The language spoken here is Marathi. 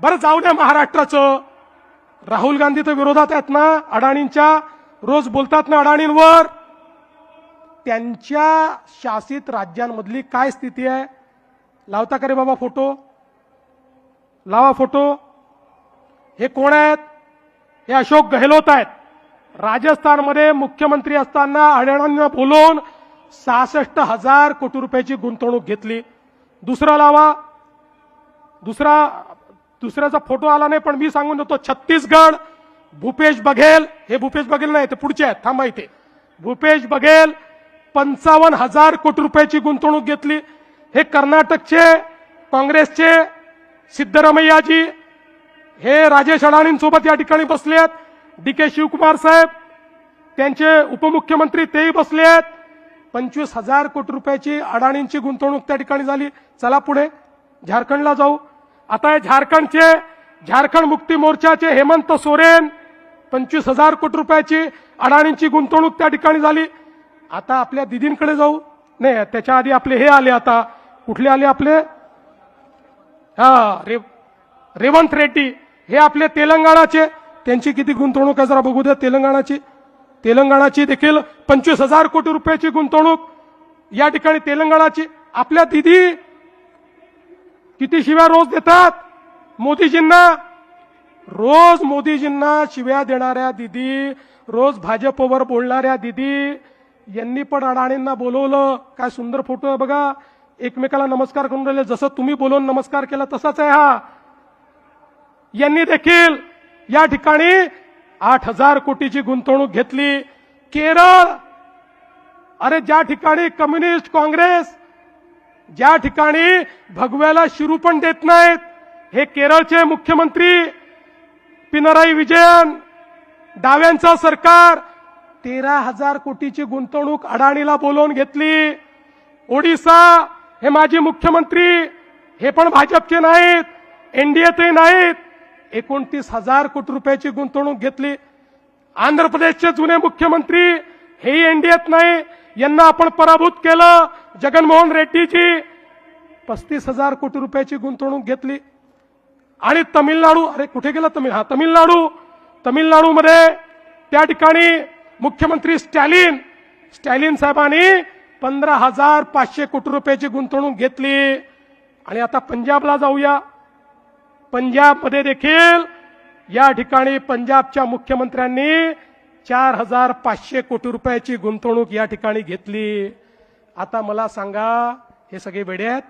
बरं जाऊ द्या महाराष्ट्राचं. राहुल गांधी तर विरोधात आहेत ना अडाणींच्या. रोज बोलतात ना अडाणींवर. त्यांच्या शासित राज्यांमधली काय स्थिती आहे? लावता का रे बाबा फोटो? लावा फोटो. हे कोण आहेत? हे अशोक गहलोत आहेत. राजस्थानमध्ये मुख्यमंत्री असताना अडाणींना बोलवून सहासष्ट हजार कोटी रुपयाची गुंतवणूक घेतली. दुसरा लावा. दुसरा दुसऱ्याचा फोटो आला नाही पण मी सांगून देतो छत्तीसगड भूपेश बघेल. हे भूपेश बघेल नाही ते पुढचे आहेत थांबा इथे. भूपेश बघेल पंचावन्न हजार कोटी रुपयाची गुंतवणूक घेतली. हे कर्नाटकचे काँग्रेसचे सिद्धरामय्याजी हे राजेश अडाणींसोबत या ठिकाणी बसले आहेत. डी के शिवकुमार साहेब त्यांचे उपमुख्यमंत्री तेही बसले आहेत. पंचवीस हजार कोटी रुपयाची अडाणींची गुंतवणूक त्या ठिकाणी झाली. चला पुढे झारखंडला जाऊ. आता हे झारखंडचे झारखंड मुक्ती मोर्चाचे हेमंत सोरेन पंचवीस हजार कोटी रुपयाची अडाणींची गुंतवणूक त्या ठिकाणी झाली. आता आपल्या दिदींकडे जाऊ. नाही त्याच्या आधी आपले हे आले आता. कुठले आले आपले? हा रे रेवंत रेड्डी. हे आपले तेलंगणाचे. त्यांची किती गुंतवणूक आहे जरा बघू द्या तेलंगणाची. तेलंगणाची देखील पंचवीस हजार कोटी रुपयाची गुंतवणूक. या ठिकाणी तेलंगणाची. आपल्या दिदी किती शिव्या रोज देतात? मोदीजींना? रोज मोदीजींना शिव्या देणाऱ्या दिदी रोज भाजपवर बोलणाऱ्या दिदी यांनी पण अडाणींना बोलवलं. काय सुंदर फोटो आहे बघा. एकमेकाला नमस्कार करून राहिले. जसं तुम्ही बोलवून नमस्कार केला तसाच आहे हा. यांनी देखील या ठिकाणी आठ हजार कोटीची गुंतवणूक घेतली. केरळ! अरे ज्या ठिकाणी कम्युनिस्ट काँग्रेस ज्या ठिकाणी भगव्याला शिरू पण देत नाहीत हे केरळचे मुख्यमंत्री पिनराई विजयन डाव्यांचं सरकार तेरा हजार कोटीची गुंतवणूक अडाणीला बोलवून घेतली. ओडिसा हे माजी मुख्यमंत्री हे पण भाजपचे नाहीत एनडीएतही नाहीत. एकोणतीस हजार कोटी रुपयाची गुंतवणूक घेतली. आंध्र प्रदेशचे जुने मुख्यमंत्री हेही एनडीएत नाही. यांना आपण पराभूत केलं. जगनमोहन रेड्डीची पस्तीस हजार कोटी रुपयाची गुंतवणूक घेतली. आणि तमिळनाडू अरे कुठे गेला तमिळ? हा तमिळनाडू तमिळनाडूमध्ये त्या ठिकाणी मुख्यमंत्री स्टॅलिन स्टॅलिन साहेबांनी पंधरा हजार पाचशे कोटी रुपयाची गुंतवणूक घेतली. आणि आता पंजाबला जाऊया. पंजाबमध्ये देखील या ठिकाणी पंजाबच्या मुख्यमंत्र्यांनी चार हजार पाचशे कोटी रुपयाची गुंतवणूक या ठिकाणी घेतली. आता मला सांगा हे सगळे वेडे आहेत?